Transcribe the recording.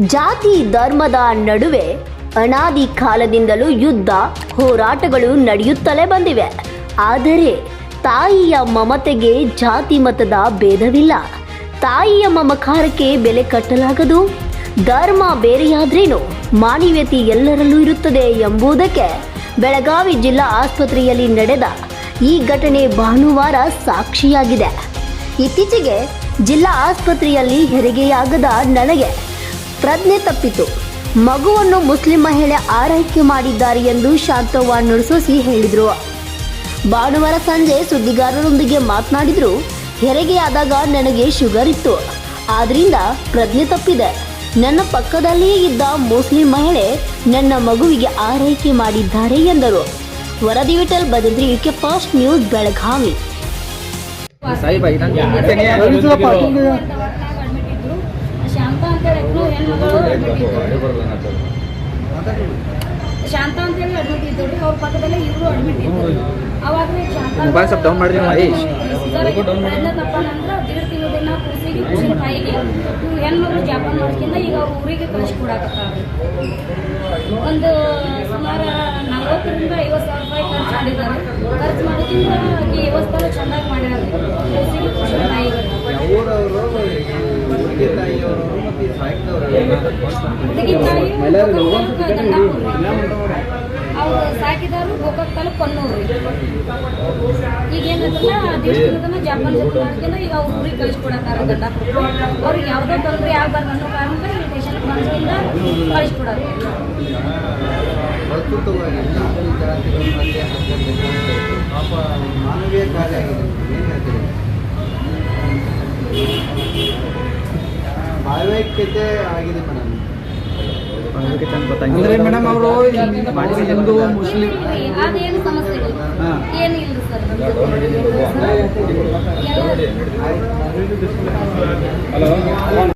ಜಾತಿ ಧರ್ಮದ ನಡುವೆ ಅನಾದಿ ಕಾಲದಿಂದಲೂ ಯುದ್ಧ, ಹೋರಾಟಗಳು ನಡೆಯುತ್ತಲೇ ಬಂದಿವೆ. ಆದರೆ ತಾಯಿಯ ಮಮತೆಗೆ ಜಾತಿ ಮತದ ಭೇದವಿಲ್ಲ. ತಾಯಿಯ ಮಮಕಾರಕ್ಕೆ ಬೆಲೆ ಕಟ್ಟಲಾಗದು. ಧರ್ಮ ಬೇರೆಯಾದ್ರೇನು? ಮಾನವೀಯತೆ ಎಲ್ಲರಲ್ಲೂ ಇರುತ್ತದೆ ಎಂಬುದಕ್ಕೆ ಬೆಳಗಾವಿ ಜಿಲ್ಲಾ ಆಸ್ಪತ್ರೆಯಲ್ಲಿ ನಡೆದ ಈ ಘಟನೆ ಭಾನುವಾರ ಸಾಕ್ಷಿಯಾಗಿದೆ. ಇತ್ತೀಚೆಗೆ ಜಿಲ್ಲಾ ಆಸ್ಪತ್ರೆಯಲ್ಲಿ ಹೆರಿಗೆಯಾಗದ ನನಗೆ ಪ್ರಜ್ಞೆ ತಪ್ಪಿತು. ಮಗುವನ್ನು ಮುಸ್ಲಿಂ ಮಹಿಳೆ ಆರೈಕೆ ಮಾಡಿದ್ದಾರೆ ಎಂದು ಶಾಂತವ್ವ ನುಡಿಸೋಸಿ ಹೇಳಿದರು. ಭಾನುವಾರ ಸಂಜೆ ಸುದ್ದಿಗಾರರೊಂದಿಗೆ ಮಾತನಾಡಿದ್ರು ಹೆರಿಗೆಯಾದಾಗ ನನಗೆ ಶುಗರ್ ಇತ್ತು. ಆದ್ರಿಂದ ಪ್ರಜ್ಞೆ ತಪ್ಪಿದೆ. ನನ್ನ ಪಕ್ಕದಲ್ಲಿಯೇ ಇದ್ದ ಮುಸ್ಲಿಂ ಮಹಿಳೆ ನನ್ನ ಮಗುವಿಗೆ ಆರೈಕೆ ಮಾಡಿದ್ದಾರೆ ಎಂದರು. ವರದಿ Vithal Bhadri UK fast news Belagavi. ಅಂತ ಇದಂಗೆ ಹೆಣ್ಮಗಳು ಶಾಂತ ಅಂತೇಳಿ ಅಡ್ಮಿಟ್ ಇದ್ರು ಅವ್ರ ಪಕ್ಕದಲ್ಲೇ ಇವರು ಅಡ್ಮಿಟ್ ಇದ್ದರು ಅವಾಗ ಮೊಬೈಲ್ ಸ್ವಲ್ಪ ಡೌನ್ ಮಾಡಿದ್ರಿ ಮಹೇಶ್. ಪ್ರಯತ್ನ ತಪ್ಪ ನಂತರ ದೀಡ್ ತಿಂಗಳ ದಿನ ಕೂಸಿಗೆ ಕೂಸಿನ ತಾಯಿಗೆ ಇವ್ರು ಹೆಣ್ಮಗಳು ಜಾಪಾನ್ ಮಾಡ್ಕಿಂದ ಈಗ ಅವ್ರ ಊರಿಗೆ ಕಳಿಸಿ ಕೊಡಾಕತ್ತಾವ್ರಿ ಒಂದು ಸುಮಾರು ನಲ್ವತ್ತರಿಂದ ಐವತ್ತು ಸಾವಿರ ರೂಪಾಯಿ ಖರ್ಚು ಮಾಡಿದ್ದಾರೆ. ಖರ್ಚು ಮಾಡೋದ್ರಿಂದ ಈ ವ್ಯವಸ್ಥೆ ಚೆನ್ನಾಗಿ ಮಾಡ್ಯಾರ ಕೂಸಿಗೆ ಕೂಸಿನ ತಾಯಿಗೆ ಹುಡುಗಿ ತಾಯಿ ಅವ್ರು ಸಾಕಿದವರು ಗೋಕಾಕ್ ತಾಲೂಕು ಕೊನ್ನೂರು ಈಗ ಏನಂತಲ್ಲ ದೇಶದ ಜಾಪಾನ್ ಮಾಡ್ಕೊಂಡು ಈಗ ಅವ್ರು ಊರಿಗೆ ಕಳಿಸ್ಕೊಡತ್ತಾರ ಗಂಡ ಅವ್ರಿಗೆ ಯಾವುದೋ ತೊಂದರೆ ಆಗ್ಬಾರ್ದು ಅನ್ನೋ ಕಾರಣಕ್ಕೆ ಈ ಸ್ಟೇಷನ್ ಮನಸ್ಸಿಂದ ಕಳಿಸ್ಕೊಡೋದು ಪ್ರಸ್ತುತವಾಗಿ ಎಲ್ಲ ಜಾತಿಗಳ ಮಧ್ಯೆ ಹಕ್ಕಲ್ಲಿ ಪಾಪ ಮಾನವೀಯ ಕಾರ್ಯ ಆಗಿದೆ ಏನು ಹೇಳ್ತೀರಿ ಭಾವೈಕ್ಯತೆ ಆಗಿದೆ ಮೇಡಮ್. ಅಂದ್ರೆ ಮೇಡಮ್ ಅವರು ಹಿಂದೂ ಮುಸ್ಲಿಂ. ಅದೇನು ಸಮಸ್ಯೆ ಇಲ್ಲ ಹಾ. ಏನು ಇಲ್ಲ ಸರ್ ಎಲ್ಲ